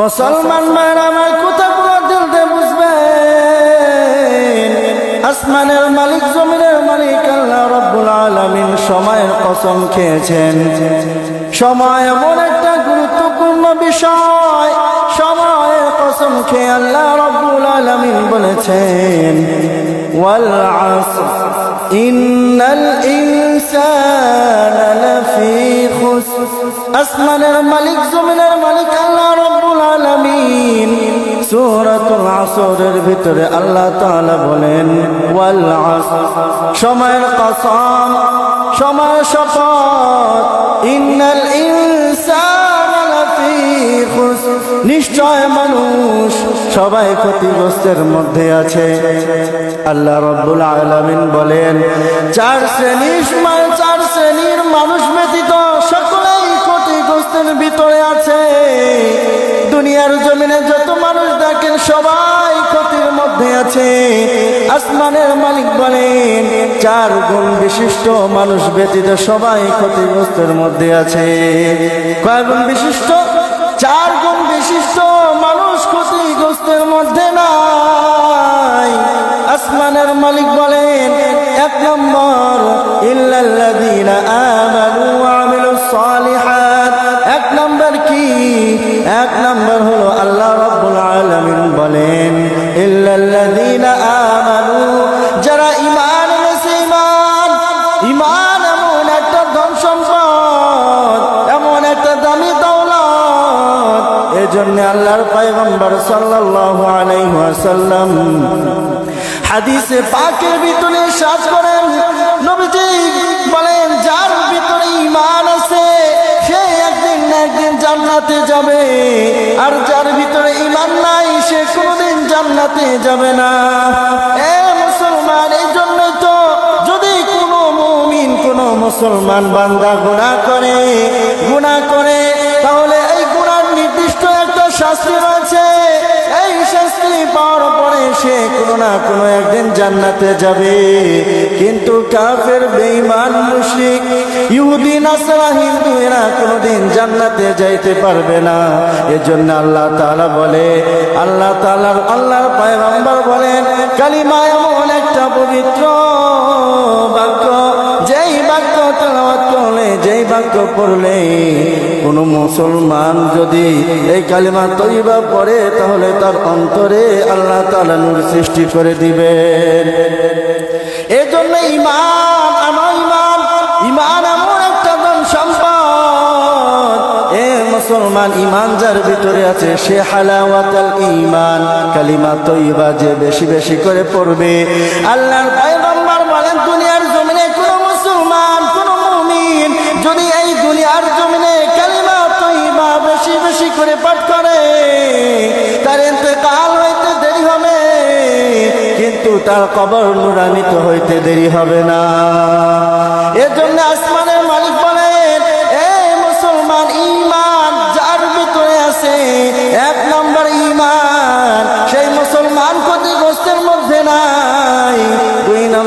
মুসলমান ভাইরা আমার কথাগুলো দিলতে বুঝবেন। আসমানের মালিক, জমিনের মালিক আল্লাহ রব্বুল আলামিন সময়ের কসম খেয়েছেন। সময় এমন একটা গুরুত্বপূর্ণ বিষয়, সময়ের কসম খেয়ে আল্লাহ রব্বুল আলামিন বলেছেন, ওয়াল আসর ইন্নাল ইনসানা লাফি খুসর। আসমানের মালিক, জমিনের আসরের ভিতরে আল্লাহ তাআলা বলেন সময়ের কসম সময় শপথ। ইন্নাল নিশ্চয় মানুষ সবাই ক্ষতিগ্রস্তের মধ্যে আছে। আল্লাহ রব্বুল আলামিন বলেন, চার শ্রেণির মানে চার শ্রেণির মানুষ ব্যতীত সকলেই ক্ষতিগ্রস্তের ভিতরে আছে। দুনিয়ার জমিনে যত মানুষ সবাই ক্ষতির মধ্যে আছে। আসমানের মালিক বলেন, চার গুণ বিশিষ্ট মানুষ ব্যতীত সবাই ক্ষতিগ্রস্তের মধ্যে আছে। কয় গুণ বিশিষ্ট? চার গুণ বিশিষ্ট মানুষ ক্ষতিগ্রস্তের মধ্যে নাই। আসমানের মালিক বলেন, এক নম্বর, ইল্লাল্লাযীনা আমানু ওয়া আমিলুস সালিহাত। এক নম্বর কি? এক নম্বর হলো ঈমান এমন একটা ধন সম্পদ, এমন একটা দামি দৌলত। এজন্য আল্লাহর পয়গম্বর সাল্লাল্লাহু আলাইহি ওয়াসাল্লাম হাদিসে পাকের ভিতরে সাজ করেন। নবীজি বলেন, যার ভিতরে ইমান আছে, সে একদিন না একদিন জান্নাতে যাবে। আর যার ভিতরে ঈমান নাই, সে কোনোদিন জান্নাতে যাবে না। মুসলমান বান্দা গুণা করে গুণা করে, তাহলে এই গুণার নির্দিষ্ট একটা শাস্তি রয়েছে। এই শাস্তি না কোনো একদিন যাবে। কিন্তু হিন্দু, এরা জান্নাতে যাইতে পারবে না। এজন্য আল্লাহ তাআলা বলে, আল্লাহ তাআলার, আল্লাহর পয়গম্বর বলেন কালিমা এমন একটা পবিত্র বাক্য, যেই বাক্য তেলাওয়াত করলে, যেই বাক্য পড়লে কোন মুসলমান যদি এই কালিমা তৈবা পড়ে, তাহলে তার অন্তরে আল্লাহ তালা নূর সৃষ্টি করে দিবেন। এজন্য জন্য ইমান মুসলমান ইমান যার ভিতরে আছে, সে হালাওয়াতাল ইমান কালিমা তৈবা যে বেশি বেশি করে পড়বে। আল্লাহর পয়গম্বর বলেন, দুনিয়ার জমিনে কোন মুসলমান, কোন মুমিন যদি এই দুনিয়ার জমিনে কালিমা তৈবা বেশি বেশি করে পাঠ করে, তার ইন্তেকাল হইতে দেরি হবে, কিন্তু তার কবর নুরানিত হইতে দেরি হবে না। এর জন্য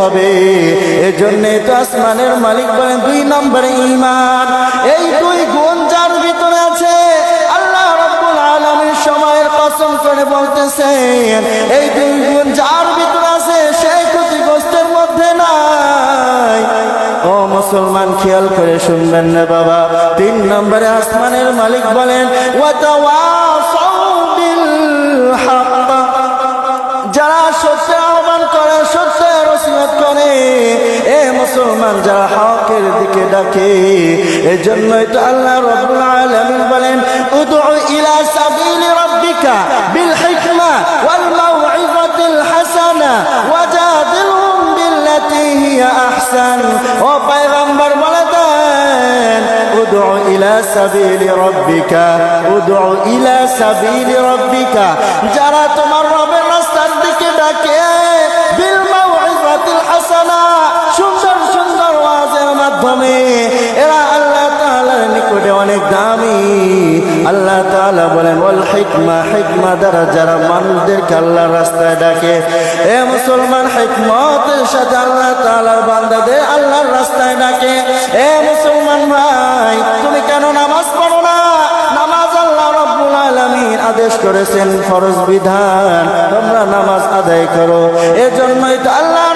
হবে। এজন্য তো আসমানের মালিক বলেন দুই নম্বরে ইমান এই দুই গুণ যার ভিতরে আছে, আল্লাহ রাব্বুল আলামিন সময়ের কসম করে বলতেছেন, এই দুই গুণ যার ভিতরে আছে সেই ক্ষতিগ্রস্তের মধ্যে নাই। ও মুসলমান, খেয়াল করে শুনবেন না বাবা। তিন নম্বরে আসমানের মালিক বলেন ওয়াতাওয়াসাউ মুসলমান যারা হকের দিকে ডাকে এজন্যই তো আল্লাহ রাব্বুল আলামিন বলেন, উদউ ইলা সাবিলি রাব্বিকা বিল হিকমা ওয়াল মাউইযাতিল হাসানা ওয়াজাদিলহুম বিল্লাতি হিয়া আহসান। ও পয়গম্বর, বলে দেন ইলা সাবিলি রাব্বিকা, উদউ ইলা সাবিলি রাব্বিকা। যারা তোমার মাধ্যমে এরা আল্লাহ তাআলার নিকটে অনেক দামি। আল্লাহ তাআলা বলেন, ওয়াল হিকমা হিকমা দ্বারা যারা মানুষদেরকে আল্লাহর রাস্তায় ডাকে, এ মুসলমান হিকমতের সাথে আল্লাহ তাআলার বান্দাদের আল্লাহর রাস্তায় ডাকে। এ মুসলমান ভাই, তুমি কেন নামাজ পড়ো না? নামাজ আল্লাহ আদেশ করেছেন, ফরজ বিধান, তোমরা নামাজ আদায় করো। এজন্যই তো আল্লাহ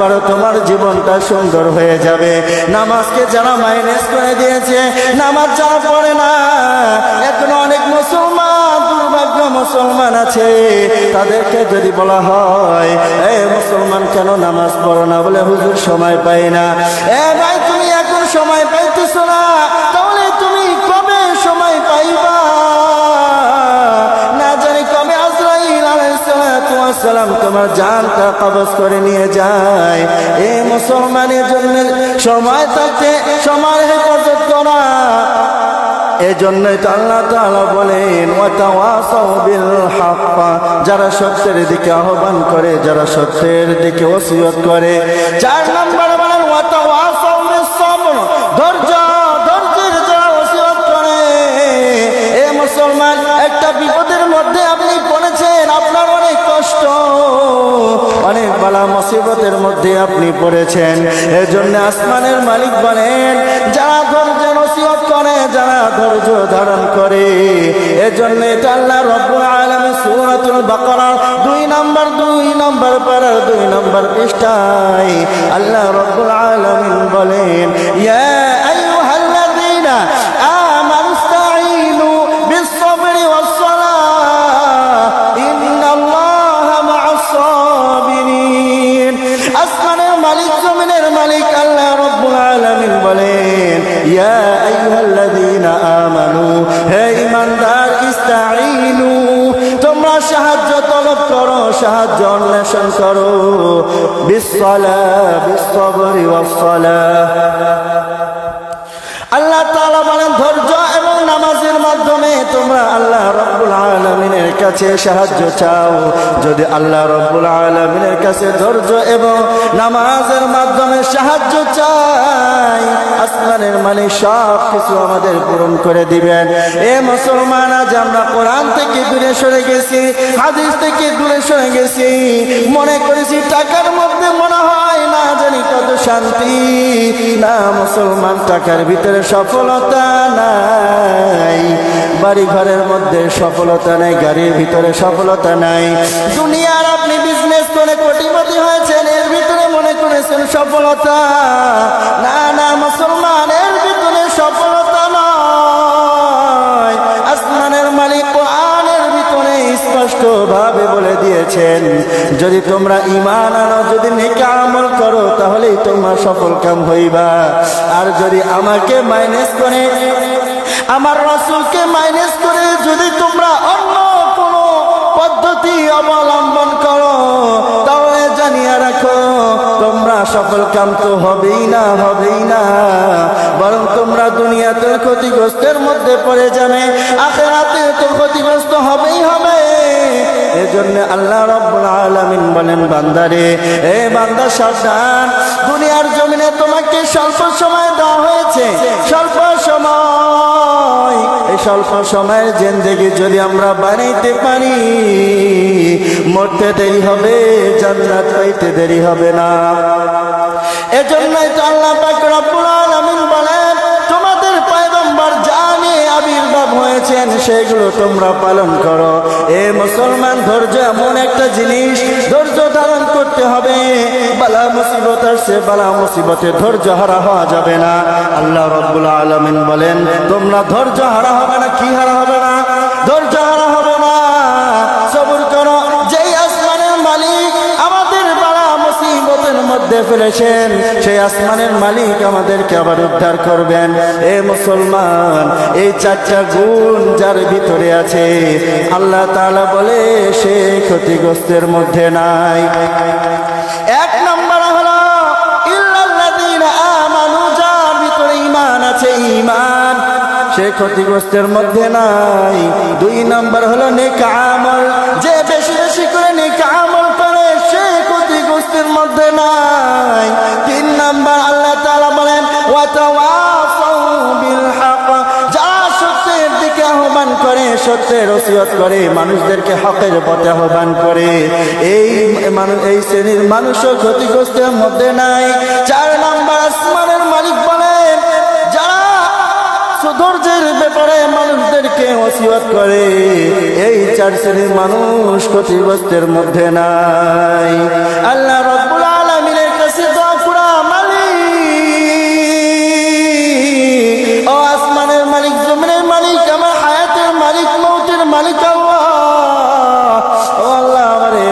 পারো তোমার জীবনটা সুন্দর হয়ে যাবে। নামাজকে যারা মাইনাস করে দিয়েছে, নামাজ যারা পড়ে না, এখন অনেক মুসলমান, দুর্ভাগ্য মুসলমান আছে। তাদেরকে যদি বলা হয়, এ মুসলমান কেন নামাজ পড়ো না? বলে হুজুর সময় পাই না। এ ভাই, তুমি এখন সময় পাইতেছো তোমার জানটা কবজ করে নিয়ে যায়। এই মুসলমানের জন্য সময় থাকতে সময় হেফাজত করা। এজন্যই আল্লাহ তাআলা বলেন যারা সত্যের দিকে আহ্বান করে, যারা সত্যের দিকে ওসিয়ত করে। চার নম্বর বালা মুসিবতের মধ্যে আপনি পড়েছেন। এজন্য আসমানের মালিক বলেন, যারা ধৈর্য নসিহত করে, যারা ধৈর্য ধারণ করে। এজন্য এটা আল্লাহ রব্বুল আলামিন সূরাতুল বাকারা দুই নম্বর দুই নম্বর পারার দুই নম্বর পৃষ্ঠায় আল্লাহ রব্বুল আলামিন বলেন, ইয়া মালিক, জমিনের মালিক আল্লাহ রব্বুল আলামিন বলেন, ইয়া আইয়ুহাল্লাযীনা আমানু, হে ঈমানদার, ইস্তাঈনু, তোমরা সাহায্য তলব করো, সাহায্য অন্বেষণ করো। বিসসালা বিসসবরি, ওয়াস-সালাহ। তোমরা আল্লাহ রব্বুল আলমিনের কাছে সাহায্য চাও। যদি আল্লাহ রব্বুল আলমিনের কাছে ধৈর্য এবং নামাজের মাধ্যমে সাহায্য চাই, আসমানের মানে সব কিছু আমাদের পূরণ করে দিবেন। এ মুসলমান, আজ আমরা কোরআন থেকে দূরে সরে গেছি, হাদিস থেকে দূরে সরে গেছি। মনে করেছি টাকার মধ্যে মনে হয় না জানি কত শান্তি। না মুসলমান, টাকার ভিতরে সফলতা নাই। বাড়ি ঘরের মধ্যে সফলতা নাই, গাড়ির ভিতরে সফলতা নাই। দুনিয়ার আপনি বিজনেস করে কোটিপতি হয়েছেন, এর ভিতরে মনে করেছেন সফলতা। না না মুসলমান এর ভিতরে সফলতা নয়। আসমানের মালিক কোরআনের ভিতরে স্পষ্ট ভাবে বলে দিয়েছেন, যদি তোমরা ইমান আনো, যদি নেকে আমল করো, তাহলেই তোমরা সফল কাম হইবা। আর যদি আমাকে মাইনাস করে আমার রসুলকে মাইনাস করে যদি তোমরা অন্য কোনো পদ্ধতি অবলম্বন করো, তাহলে জানিয়ে রাখো, তোমরা সফল কাম তো হবেই না হবেই না। বরং তোমরা দুনিয়াতে ক্ষতিগ্রস্তের মধ্যে পড়ে যাবে আখেরাতে তো ক্ষতিগ্রস্ত হবেই হবে। এজন্য আল্লাহ রব্বুল আলামিন বলেন, বান্দারে, এ বান্দা, সাবধান। দুনিয়ার জমিনে তোমাকে স্বল্প সময় দেওয়া হয়েছে। স্বল্প সময় স্বল্প সময়ের জেন্দেগি যদি আমরা বানাইতে পারি, মরতে দেরি হবে, জান্নাত পাইতে দেরি হবে না। এজন্যই তো আল্লাহ আবির্ভাব সেগুলো তোমরা পালন করো। এ মুসলমান, ধৈর্য এমন একটা জিনিস, ধৈর্য ধারণ করতে হবে। বালা মুসিবত আসছে, বালা মুসিবতে ধৈর্য হারা হওয়া যাবে না। আল্লাহ রব্বুল আলমিন বলেন, তোমরা ধৈর্য হারা হবে না, কি হারা হবে না? ধৈর্য মধ্যে ফেলেছেন, সেই আসমানের মালিক আমাদেরকে আবার উদ্ধার করবেন। এ মুসলমান, এই চারটা গুণ যার ভিতরে আছে, আল্লাহ তাআলা বলে, সে ক্ষতিগ্রস্তের মধ্যে নাই। এক নম্বর হলো সে ক্ষতিগ্রস্তের মধ্যে নাই। দুই নম্বর হলো, নেক আমল, যে সত্যের ওসিয়ত করে, মানুষদেরকে হকের পথে আহ্বান করে। এই মানুষ এই শ্রেণির মানুষও ক্ষতিগ্রস্তের মধ্যে নাই। চার নম্বর আসমানের মালিক বলেন, যারা সুধৈর্যের ব্যাপারে মানুষদেরকে ওসিয়ত করে, এই চার শ্রেণির মানুষ ক্ষতিগ্রস্তের মধ্যে নাই। আল্লাহ রব্বুল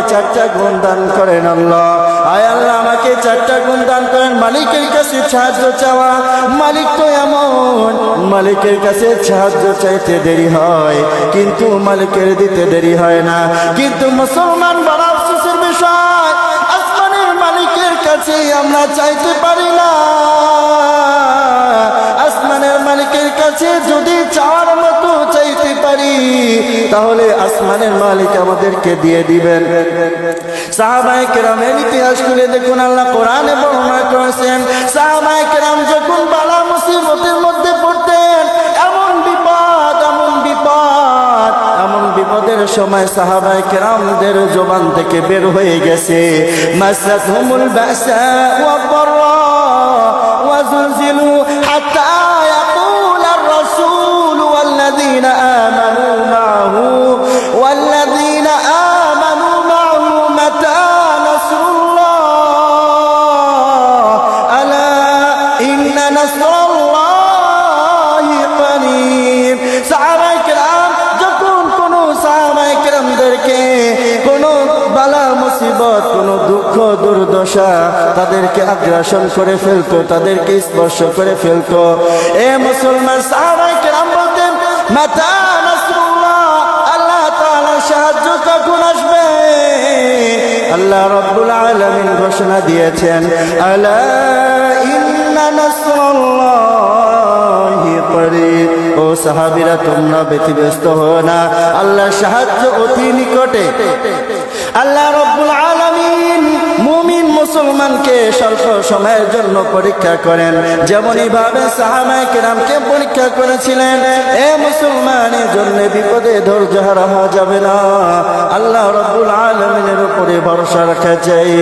চারটা গুণ দান করেন আল্লাহ। আয় আল্লাহ, আমাকে চারটা গুণ দান করেন। মালিকের কাছে সাহায্য চাওয়া। মালিক তো এমন, মালিকের কাছে সাহায্য চাইতে দেরি হয়। কিন্তু মালিকের দিতে দেরি হয় না। কিন্তু মুসলমান বড় আফসোসের বিষয়, আসমানের মালিকের কাছে আমরা চাইতে পারি না। আসমানের মালিকের কাছে যদি চাওয়ার মতো চাইতে পারি, তাহলে আসমানের মালিক আমাদেরকে দিয়ে দিবেন। সাহাবাই কেরামের ইতিহাস খুলে দেখুন, আল্লাহ কোরআনে বর্ণনা করেছেন কেরাম যখন বালা মুসিবতের মধ্যে পড়তেন, এমন বিপদ এমন বিপদ, এমন বিপদের সময় সাহাবাই কেরামদের জবান থেকে বের হয়ে গেছে। মাসাত হুমুল বাসা ওয়া কেরামদেরকে কোন বালা মুসিবত, কোন দুঃখ, দুর্দশা তাদেরকে আগ্রাসন করে ফেলতো, তাদেরকে স্পর্শ করে ফেলতো। এ মুসলমান সাহাবায়ে কেরাম বলতেন, মাতা আল্লাহ তাআলা সাহায্য আল্লাহ ঘোষণা দিয়েছেন, আলা ইন্না নাসরুল্লাহি করিব ও সাহাবীরা তোমরা ব্যতিব্যস্ত হও না। আল্লাহ সাহায্য অতি নিকটে। আল্লাহ রব্বুল আলামিন মুমিন মুসলমানকে স্বল্প সময়ের জন্য পরীক্ষা করেন। যেমনই ভাবে সাহাবায়ে কেরামকে পরীক্ষা করেছিলেন, এ মুসলমানের জন্য বিপদে ধৈর্য হারা যাবে না। আল্লাহ রব্বুল আলামিনের উপরে ভরসা রাখা চাই